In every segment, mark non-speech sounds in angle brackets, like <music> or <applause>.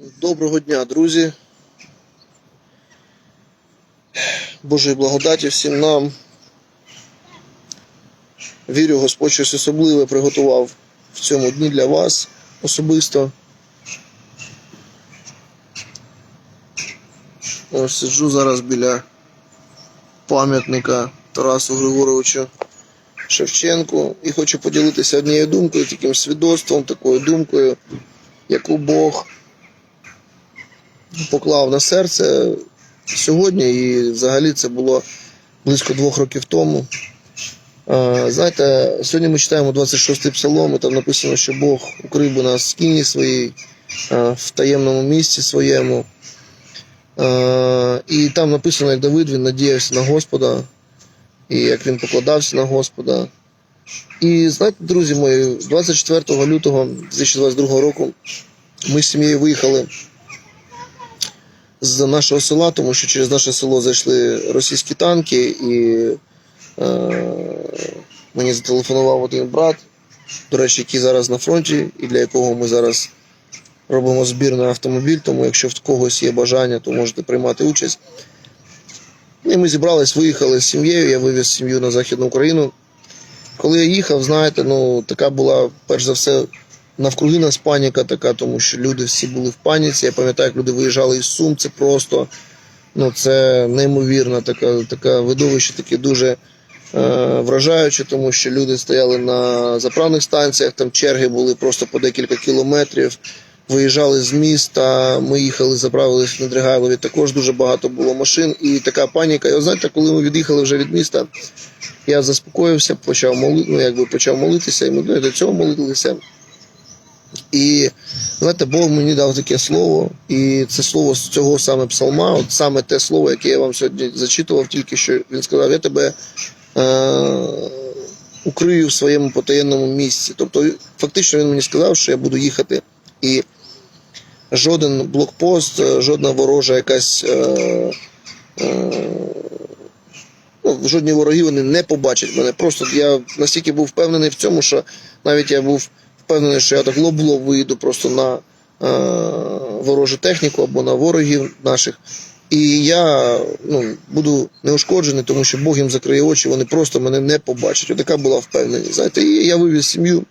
Доброго дня, друзі. Божої благодаті всім нам. Вірю, Господь щось особливе приготував в цьому дні для вас особисто. Ось сиджу зараз біля пам'ятника Тарасу Григоровичу Шевченку і хочу поділитися однією думкою, таким свідоцтвом, такою думкою, яку Бог поклав на серце сьогодні, і взагалі це було близько двох років тому. Знаєте, сьогодні ми читаємо 26-й псалом, і там написано, що Бог укрив би нас в скіні своїй, в таємному місці своєму. І там написано, як Давид він надіявся на Господа, і як він покладався на Господа. І знаєте, друзі мої, 24 лютого 2022 року ми з сім'єю виїхали з нашого села, тому що через наше село зайшли російські танки, і е, мені зателефонував один брат, до речі, який зараз на фронті, і для якого ми зараз робимо збір на автомобіль. Тому якщо в когось є бажання, то можете приймати участь. І ми зібрались, виїхали з сім'єю, я вивіз сім'ю на Західну Україну. Коли я їхав, знаєте, ну така була, перш за все, навкруги нас паніка така, тому що люди всі були в паніці. Я пам'ятаю, як люди виїжджали із Сум, це просто ну, це неймовірно така, така видовище, таке дуже е, вражаюче, тому що люди стояли на заправних станціях, там черги були просто по декілька кілометрів. Виїжджали з міста, ми їхали, заправились в Недригайлові, також дуже багато було машин і така паніка. І от знаєте, коли ми від'їхали вже від міста, я заспокоївся, почав моли... ну, якби почав молитися, і ми ну, до цього молилися. І знаєте, Бог мені дав таке слово, і це слово з цього саме псалма, от саме те слово, яке я вам сьогодні зачитував, тільки що він сказав, я тебе е- укрию в своєму потаєнному місці. Тобто, фактично він мені сказав, що я буду їхати і жоден блокпост, е, жодна ворожа якась. Е- е- ну, жодні вороги вони не побачать мене. Просто я настільки був впевнений в цьому, що навіть я був впевнений, що я так лоб в лоб виїду просто на е, ворожу техніку або на ворогів наших. І я ну, буду неушкоджений, тому що Бог їм закриє очі, вони просто мене не побачать. Отака була впевненість. Знаєте, і я вивіз сім'ю.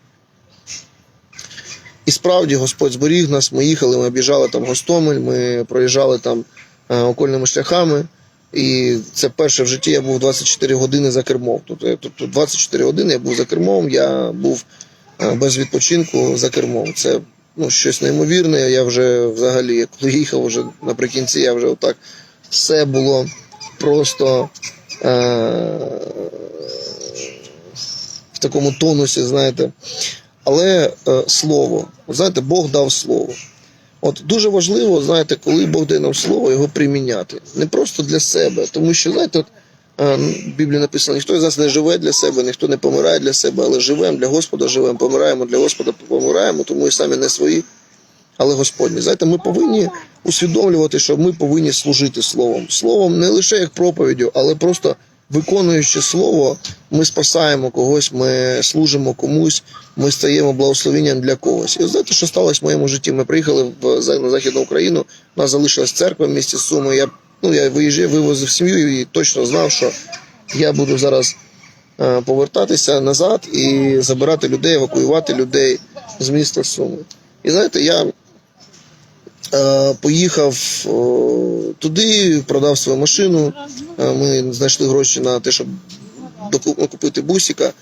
І справді Господь зберіг нас. Ми їхали, ми об'їжджали там Гостомель, ми проїжджали там е, окольними шляхами. І це перше в житті я був 24 години за кермом. Тобто, тобто 24 години я був за кермом, я був без відпочинку за кермом. Це ну, щось неймовірне. Я вже взагалі, коли їхав вже наприкінці, я вже отак все було просто е- в такому тонусі, знаєте. Але е, слово, знаєте, Бог дав слово. От дуже важливо, знаєте, коли Бог дає нам слово, його приміняти. Не просто для себе. Тому що, знаєте, от, в Біблії написано, ніхто з нас не живе для себе, ніхто не помирає для себе, але живемо для Господа живемо, помираємо для Господа, помираємо, тому і самі не свої, але Господні. Знаєте, ми повинні усвідомлювати, що ми повинні служити словом. Словом не лише як проповіддю, але просто виконуючи слово, ми спасаємо когось, ми служимо комусь, ми стаємо благословенням для когось. І знаєте, що сталося в моєму житті? Ми приїхали в на Західну Україну, у нас залишилась церква в місті Суми. Я ну я виїжджав, вивозив сім'ю і точно знав, що я буду зараз е, повертатися назад і забирати людей, евакуювати людей з міста Суми. І знаєте, я е, поїхав е, туди, продав свою машину. Ми знайшли гроші на те, щоб купити бусика.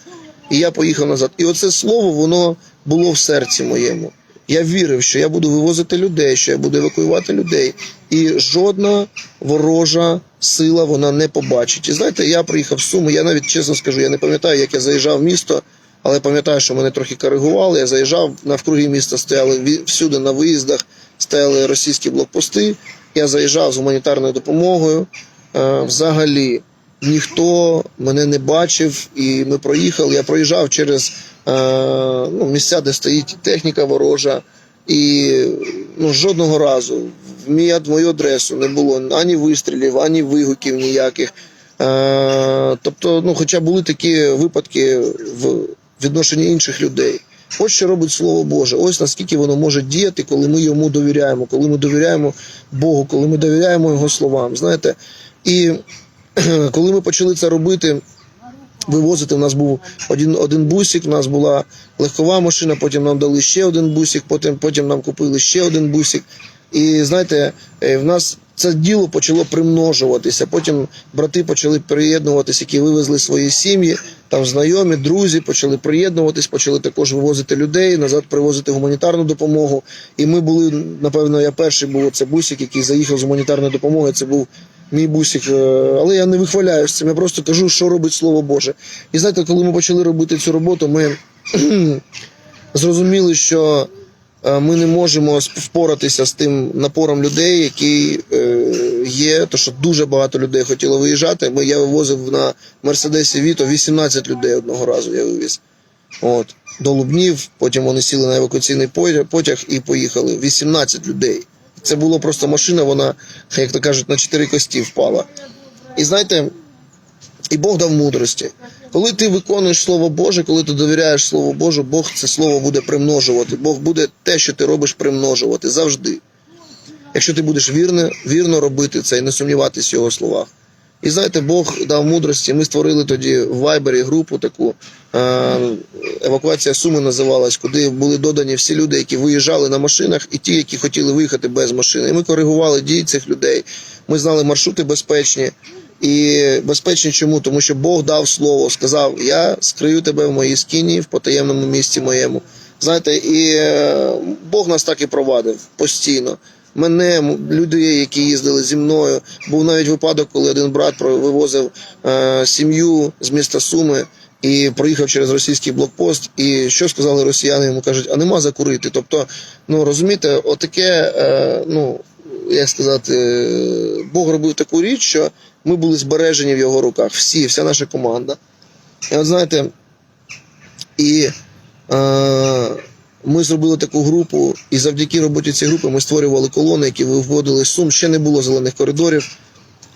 І я поїхав назад. І оце слово, воно було в серці моєму. Я вірив, що я буду вивозити людей, що я буду евакуювати людей. І жодна ворожа сила вона не побачить. І знаєте, я приїхав в Суми, я навіть чесно скажу, я не пам'ятаю, як я заїжджав в місто, але пам'ятаю, що мене трохи коригували. Я заїжджав навкруги міста, стояли всюди на виїздах, стояли російські блокпости. Я заїжджав з гуманітарною допомогою. Е, Взагалі ніхто мене не бачив, і ми проїхали. Я проїжджав через ну, місця, де стоїть техніка ворожа, і ну, жодного разу в мій, мою адресу не було ані вистрілів, ані вигуків ніяких. Е, тобто, ну, хоча були такі випадки в відношенні інших людей. Ось що робить Слово Боже. Ось наскільки воно може діяти, коли ми йому довіряємо, коли ми довіряємо Богу, коли ми довіряємо Його словам. Знаєте, і <clears throat> коли ми почали це робити, вивозити. У нас був один, один бусик, у нас була легкова машина, потім нам дали ще один бусик, потім, потім нам купили ще один бусик. І знаєте, е, в нас це діло почало примножуватися. Потім брати почали приєднуватися, які вивезли свої сім'ї, там знайомі, друзі почали приєднуватись, почали також вивозити людей, назад привозити гуманітарну допомогу. І ми були, напевно, я перший був це бусик, який заїхав з гуманітарної допомоги. Це був мій бусик. е, Але я не вихваляюсь цим. Я просто кажу, що робить Слово Боже. І знаєте, коли ми почали робити цю роботу, ми <clears throat> зрозуміли, що е, ми не можемо впоратися з тим напором людей, який е, є. То що дуже багато людей хотіло виїжджати. Ми я вивозив на Мерседесі Віто 18 людей одного разу. Я вивіз. От до Лубнів. Потім вони сіли на евакуаційний потяг і поїхали. 18 людей. Це була просто машина. Вона, як то кажуть, на чотири кості впала. І знаєте, і Бог дав мудрості. Коли ти виконуєш Слово Боже, коли ти довіряєш Слову Божу, Бог це слово буде примножувати. Бог буде те, що ти робиш, примножувати завжди. Якщо ти будеш вірно, вірно робити це і не сумніватися в його словах. І знаєте, Бог дав мудрості. Ми створили тоді в Вайбері групу таку е, евакуація Суми називалась, куди були додані всі люди, які виїжджали на машинах, і ті, які хотіли виїхати без машини. І ми коригували дії цих людей. Ми знали маршрути безпечні. І безпечні чому? Тому що Бог дав слово, сказав: Я скрию тебе в моїй скині, в потаємному місці моєму. Знаєте, і е, Бог нас так і провадив постійно. Мене, люди, які їздили зі мною. Був навіть випадок, коли один брат вивозив е, сім'ю з міста Суми і проїхав через російський блокпост. І що сказали росіяни? Йому кажуть, а нема закурити. Тобто, ну розумієте, отаке, е, ну як сказати, Бог робив таку річ, що ми були збережені в його руках. Всі, вся наша команда. І от знаєте, і е, ми зробили таку групу, і завдяки роботі цієї групи ми створювали колони, які виводили сум. Ще не було зелених коридорів.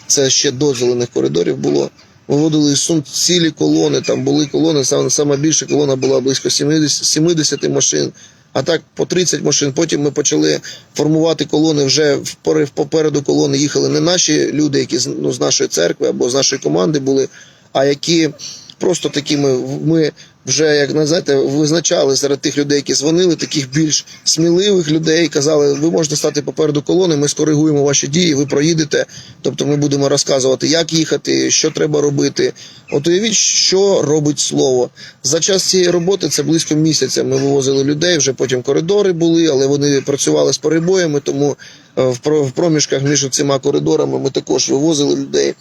Це ще до зелених коридорів було. Виводили сум цілі колони. Там були колони. Саме, більша колона була близько 70, 70 машин. А так по 30 машин. Потім ми почали формувати колони. Вже впори- попереду колони їхали не наші люди, які ну, з нашої церкви або з нашої команди були, а які просто такими ми вже як на- знаєте, визначали серед тих людей, які дзвонили, таких більш сміливих людей, казали, ви можете стати попереду колони, ми скоригуємо ваші дії, ви проїдете. Тобто ми будемо розказувати, як їхати, що треба робити. От уявіть, що робить слово. За час цієї роботи це близько місяця. Ми вивозили людей, вже потім коридори були, але вони працювали з перебоями, тому е, в проміжках між цими коридорами ми також вивозили людей.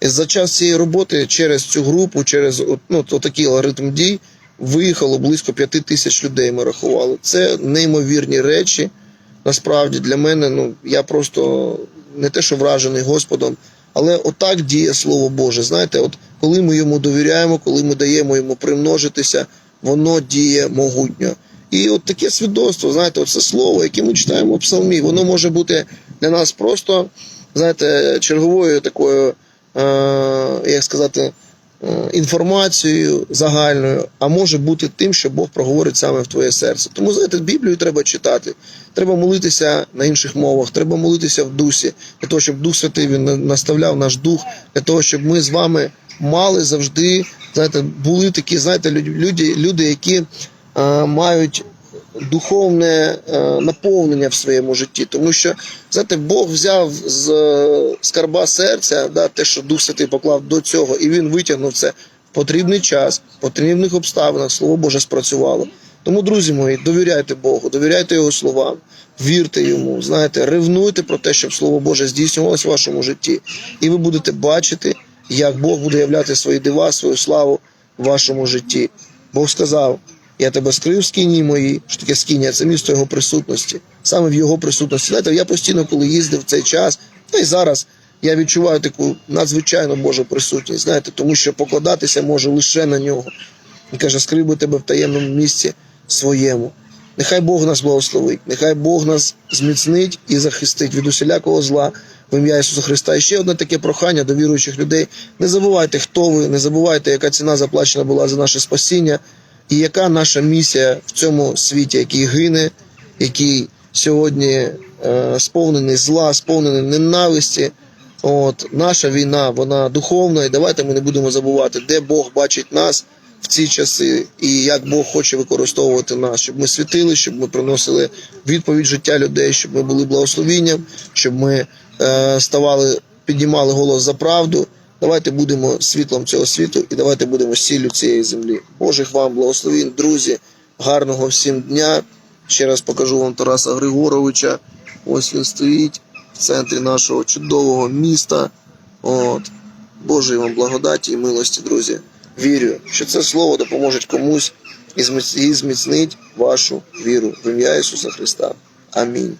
За час цієї роботи через цю групу, через ну, такий алгоритм дій, виїхало близько п'яти тисяч людей. Ми рахували. Це неймовірні речі. Насправді для мене, ну я просто не те, що вражений Господом, але отак діє Слово Боже. Знаєте, от коли ми йому довіряємо, коли ми даємо йому примножитися, воно діє могутньо. І от таке свідоцтво, знаєте, це слово, яке ми читаємо в псалмі, воно може бути для нас просто, знаєте, черговою такою, як сказати, е, інформацією загальною, а може бути тим, що Бог проговорить саме в твоє серце. Тому знаєте, Біблію треба читати. Треба молитися на інших мовах, треба молитися в дусі, для того, щоб Дух Святий він наставляв наш дух, для того, щоб ми з вами мали завжди, знаєте, були такі, знаєте, люди, люди, які е, мають духовне е, наповнення в своєму житті. Тому що, знаєте, Бог взяв з е, скарба серця, да, те, що Дух Святий поклав до цього, і він витягнув це в потрібний час, в потрібних обставинах, Слово Боже спрацювало. Тому, друзі мої, довіряйте Богу, довіряйте Його словам, вірте йому, знаєте, ревнуйте про те, щоб Слово Боже здійснювалось в вашому житті. І ви будете бачити, як Бог буде являти свої дива, свою славу в вашому житті. Бог сказав: я тебе скрив в скині моїй. Що таке скиня? Це місто його присутності. Саме в його присутності. Знаєте, я постійно, коли їздив в цей час, та й зараз я відчуваю таку надзвичайно Божу присутність. Знаєте, тому що покладатися може лише на нього. Він каже, скрив би тебе в таємному місці своєму. Нехай Бог нас благословить, нехай Бог нас зміцнить і захистить від усілякого зла в ім'я Ісуса Христа. І ще одне таке прохання до віруючих людей. Не забувайте, хто ви, не забувайте, яка ціна заплачена була за наше спасіння. І яка наша місія в цьому світі, який гине, який сьогодні е, сповнений зла, сповнений ненависті. От наша війна, вона духовна, і давайте ми не будемо забувати, де Бог бачить нас в ці часи, і як Бог хоче використовувати нас, щоб ми світили, щоб ми приносили відповідь життя людей, щоб ми були благословінням, щоб ми е, ставали, піднімали голос за правду. Давайте будемо світлом цього світу і давайте будемо сіллю цієї землі. Божих вам благословень, друзі, гарного всім дня. Ще раз покажу вам Тараса Григоровича. Ось він стоїть в центрі нашого чудового міста. От. Божої вам благодаті і милості, друзі. Вірю, що це слово допоможе комусь і зміцнить вашу віру в ім'я Ісуса Христа. Амінь.